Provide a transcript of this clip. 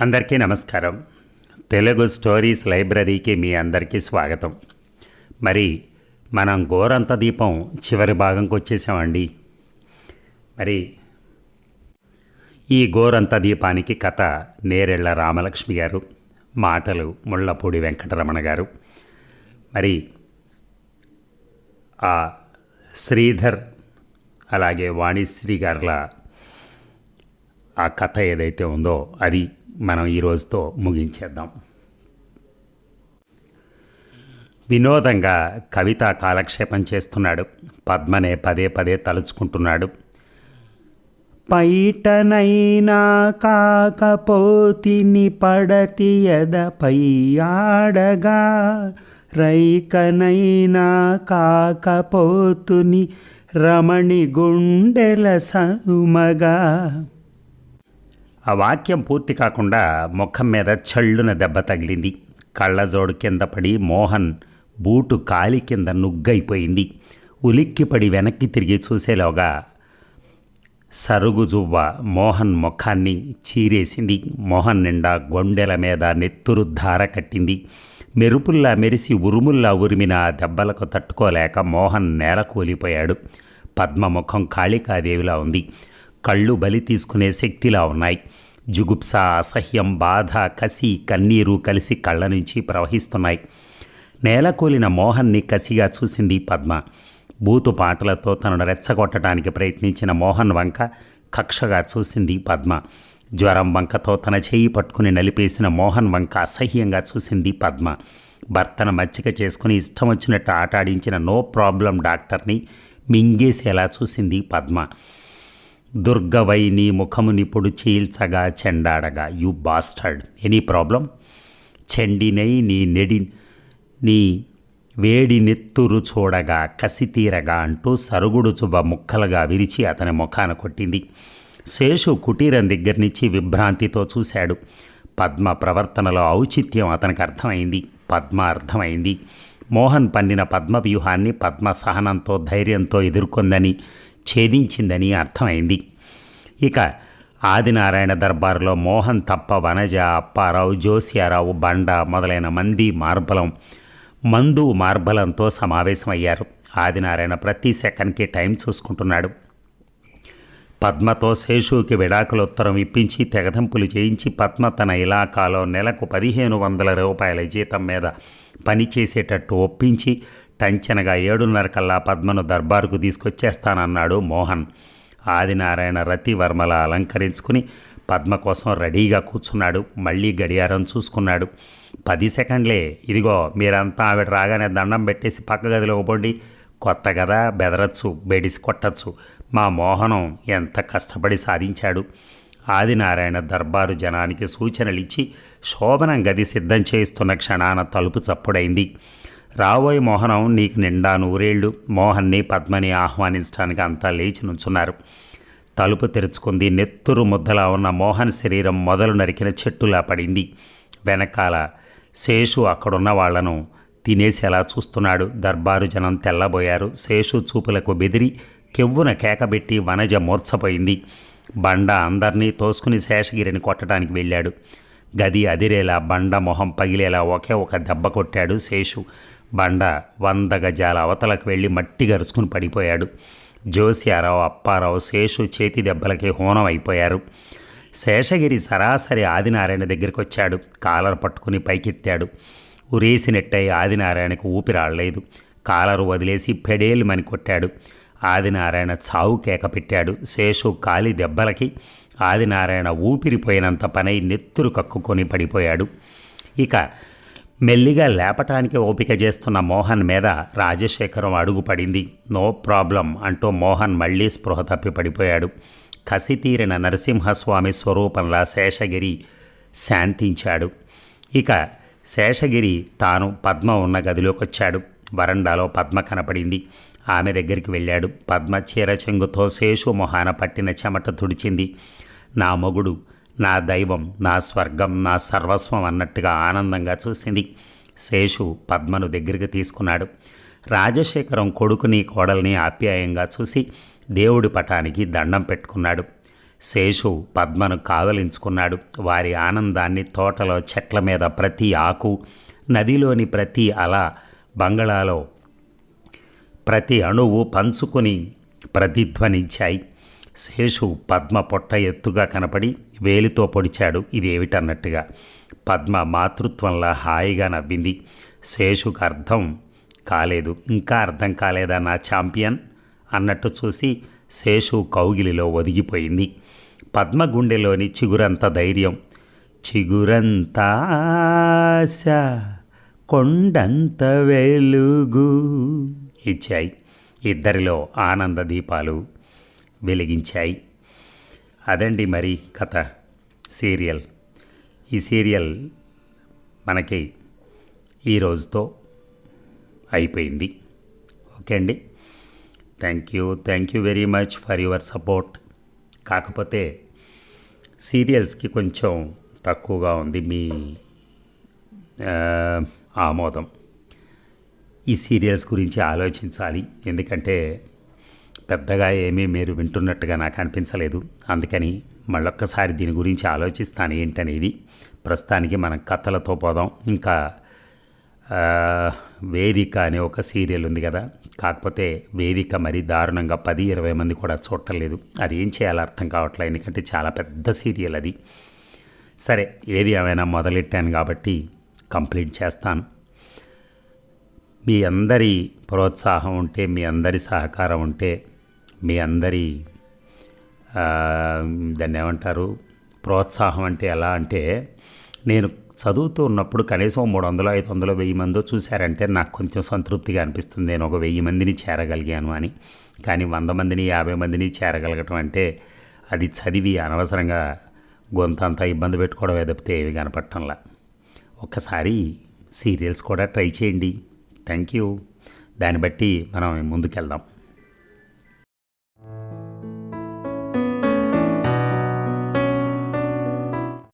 అందరికీ నమస్కారం. తెలుగు స్టోరీస్ లైబ్రరీకి మీ అందరికీ స్వాగతం. మరి మనం గోరంత దీపం చివరి భాగంకి వచ్చేసామండి. మరి ఈ గోరంత దీపానికి కథ నేరెళ్ళ రామలక్ష్మి గారు మాటలు ముళ్ళపూడి వెంకటరమణ గారు. మరి ఆ శ్రీధర్ అలాగే వాణిశ్రీ గారుల ఆ కథ ఏదైతే ఉందో అది మనం ఈ రోజుతో ముగించేద్దాం. వినోదంగా కవిత కాలక్షేపం చేస్తున్నాడు. పద్మనే పదే పదే తలుచుకుంటున్నాడు. పైటనైనా కాకపోతిని పడతి ఎదపై ఆడగా రైకనైనా కాకపోతుని రమణి గుండెల సౌమగా. ఆ వాక్యం పూర్తి కాకుండా ముఖం మీద చళ్ళున దెబ్బ తగిలింది. కళ్ళజోడు కింద పడి మోహన్ బూటు కాలి కింద నుగ్గైపోయింది. ఉలిక్కిపడి వెనక్కి తిరిగి చూసేలోగా సరుగు జువ్వ మోహన్ ముఖాన్ని చీరేసింది. మోహన్ నిండా గొండెల మీద నెత్తురు ధార కట్టింది. మెరుపుల్లా మెరిసి ఉరుముల్లా ఉరిమిన ఆ దెబ్బలకు తట్టుకోలేక మోహన్ నేల కూలిపోయాడు. పద్మ ముఖం కాళికాదేవిలా ఉంది. కళ్ళు బలి తీసుకునే శక్తిలా ఉన్నాయి. జుగుప్స అసహ్యం బాధ కసి కన్నీరు కలిసి కళ్ళ నుంచి ప్రవహిస్తున్నాయి. నేలకూలిన మోహన్ని కసిగా చూసింది పద్మ. బూతు పాటలతో తనను రెచ్చగొట్టడానికి ప్రయత్నించిన మోహన్ వంక కక్షగా చూసింది పద్మ. జ్వరం వంకతో తన చేయి పట్టుకుని నలిపేసిన మోహన్ వంక అసహ్యంగా చూసింది పద్మ. భర్తను మచ్చిక చేసుకుని ఇష్టం వచ్చినట్టు ఆటాడించిన నో ప్రాబ్లం డాక్టర్ని మింగేసేలా చూసింది పద్మ. దుర్గవై నీ ముఖము నిపుడు చీల్చగా చెండాడగా. You bastard. Any problem? చెండినై నీ నెడి నీ వేడి నెత్తురు చూడగా కసితీరగా అంటూ సరుగుడు చువ్వ ముక్కలుగా విరిచి అతని ముఖాన కొట్టింది. శేషు కుటీరం దగ్గర నుంచి విభ్రాంతితో చూశాడు. పద్మ ప్రవర్తనలో ఔచిత్యం అతనికి అర్థమైంది. పద్మ అర్థమైంది. మోహన్ పన్నిన పద్మ వ్యూహాన్ని పద్మ సహనంతో ధైర్యంతో ఎదుర్కొందని ఛేదించిందని అర్థమైంది. ఇక ఆదినారాయణ దర్బారులో మోహన్ తప్ప వనజ అప్పారావు జోసియారావు బండ మొదలైన మంది మార్బలం మందు మార్బలంతో సమావేశమయ్యారు. ఆదినారాయణ ప్రతి సెకండ్కి టైం చూసుకుంటున్నాడు. పద్మతో శేషుకి విడాకుల ఉత్తరం ఇప్పించి తెగదంపులు చేయించి పద్మ తన ఇలాకాలో నెలకు పదిహేను వందల రూపాయల జీతం మీద పనిచేసేటట్టు ఒప్పించి టంచనగా ఏడున్నర కల్లా పద్మను దర్బారుకు తీసుకొచ్చేస్తానన్నాడు మోహన్. ఆదినారాయణ రతివర్మల అలంకరించుకుని పద్మ కోసం రెడీగా కూర్చున్నాడు. మళ్ళీ గడియారం చూసుకున్నాడు. పది సెకండ్లే. ఇదిగో మీరంతా ఆవిడ రాగానే దండం పెట్టేసి పక్క గదిలో పోండి కొత్త కదా బెదరచ్చు బెడిసి కొట్టచ్చు. మా మోహనం ఎంత కష్టపడి సాధించాడు. ఆదినారాయణ దర్బారు జనానికి సూచనలిచ్చి శోభనం గది సిద్ధం చేయిస్తున్న క్షణాన తలుపు చప్పుడైంది. రాబోయే మోహనం నీకు నిండా నూరేళ్ళు మోహన్ని పద్మని ఆహ్వానించడానికి అంతా లేచి నుంచున్నారు. తలుపు తెరుచుకుంది నెత్తురు ముద్దలా ఉన్న మోహన్ శరీరం మొదలు నరికిన చెట్టులా పడింది. వెనకాల శేషు అక్కడున్న వాళ్ళను తినేసేలా చూస్తున్నాడు. దర్బారు జనం తెల్లబోయారు. శేషు చూపులకు బెదిరి కెవ్వున కేకబెట్టి వనజ మూర్చపోయింది బండ అందర్నీ తోసుకుని శేషగిరిని కొట్టడానికి వెళ్ళాడు. గది అదిరేలా బండ మొహం పగిలేలా ఒకే ఒక దెబ్బ కొట్టాడు శేషు. బండ వంద గజాల అవతలకు వెళ్ళి మట్టి గరుచుకుని పడిపోయాడు. జోసియారావు అప్పారావు శేషు చేతి దెబ్బలకి హోనం అయిపోయారు శేషగిరి సరాసరి ఆదినారాయణ దగ్గరికి వచ్చాడు కాలర్ పట్టుకుని పైకెత్తాడు. ఉరేసినట్టయి ఆదినారాయణకు ఊపిరాడలేదు. కాలరు వదిలేసి పెడేలుమని కొట్టాడు ఆదినారాయణ చావు కేక పెట్టాడు. శేషు కాలి దెబ్బలకి ఆదినారాయణ ఊపిరిపోయినంత పనై నెత్తురు కక్కుకొని పడిపోయాడు. ఇక మెల్లిగా లేపటానికి ఓపిక చేస్తున్న మోహన్ మీద రాజశేఖరం అడుగుపడింది. నో ప్రాబ్లం అంటూ మోహన్ మళ్ళీ స్పృహ తప్పి పడిపోయాడు. కసితీరిన నరసింహస్వామి స్వరూపంలా శేషగిరి శాంతించాడు. ఇక శేషగిరి తాను పద్మ ఉన్న గదిలోకి వచ్చాడు వరండాలో పద్మ కనపడింది. ఆమె దగ్గరికి వెళ్ళాడు. పద్మ చీర చెంగుతో శేషు మొహాన పట్టిన చెమట తుడిచింది. నా మొగుడు నా దైవం నా స్వర్గం నా సర్వస్వం అన్నట్టుగా ఆనందంగా చూసింది. శేషు పద్మను దగ్గరికి తీసుకున్నాడు. రాజశేఖరం కొడుకుని కోడల్ని ఆప్యాయంగా చూసి దేవుడి పటానికి దండం పెట్టుకున్నాడు. శేషు పద్మను కావలించుకున్నాడు. వారి ఆనందాన్ని తోటలో చెట్ల మీద ప్రతి ఆకు నదిలోని ప్రతి అల బంగళాలో ప్రతి అణువు పంచుకొని ప్రతిధ్వనించాయి. శేషు పద్మ పొట్ట ఎత్తుగా కనపడి వేలితో పొడిచాడు. ఇదేమిటన్నట్టుగా పద్మ మాతృత్వంలా హాయిగా నవ్వింది. శేషుకు అర్థం కాలేదు. ఇంకా అర్థం కాలేదా నా ఛాంపియన్? అన్నట్టు చూసి శేషు కౌగిలిలో ఒదిగిపోయింది. పద్మ గుండెలోని చిగురంత ధైర్యం చిగురంత ఆశ కొండంత వెలుగు ఇచ్చాయి. ఇద్దరిలో ఆనంద దీపాలు వెలిగించాయి. అదండి మరి కథ సీరియల్. ఈ సీరియల్ మనకి ఈ రోజుతో అయిపోయింది. ఓకే అండి. Thank you thank you very much for your support. కాకపోతే సీరియల్స్కి కొంచెం తక్కువగా ఉంది మీ ఆమోదం. ఈ సీరియల్స్ గురించి ఆలోచించాలి. ఎందుకంటే పెద్దగా ఏమీ మీరు వింటున్నట్టుగా నాకు అనిపించలేదు. అందుకని మళ్ళొక్కసారి దీని గురించి ఆలోచిస్తాను ఏంటనేది. ప్రస్తుతానికి మనం కథలతో పోదాం. ఇంకా వేదిక అనే ఒక సీరియల్ ఉంది కదా. కాకపోతే వేదిక మరి దారుణంగా పది ఇరవై మంది కూడా చూడటం అది ఏం చేయాలో అర్థం కావట్లేదు. ఎందుకంటే చాలా పెద్ద సీరియల్ అది. సరే ఏది ఏమైనా మొదలెట్టాను కాబట్టి కంప్లీట్ చేస్తాను. మీ అందరి ప్రోత్సాహం ఉంటే మీ అందరి సహకారం ఉంటే మీ అందరి దాన్ని ఏమంటారు ప్రోత్సాహం అంటే ఎలా అంటే నేను చదువుతూ ఉన్నప్పుడు కనీసం మూడు వందలు ఐదు వందలు వెయ్యి మందో చూశారంటే నాకు కొంచెం సంతృప్తిగా అనిపిస్తుంది. నేను ఒక వెయ్యి మందిని చేరగలిగాను అని. కానీ వంద మందిని యాభై మందిని చేరగలగటం అంటే అది చదివి అనవసరంగా గొంతంతా ఇబ్బంది పెట్టుకోవడం తప్పితే ఏమి కనపడటంలా. ఒక్కసారి సీరియల్స్ కూడా ట్రై చేయండి. Thank you. దాన్ని బట్టి మనం ముందుకెళ్దాం.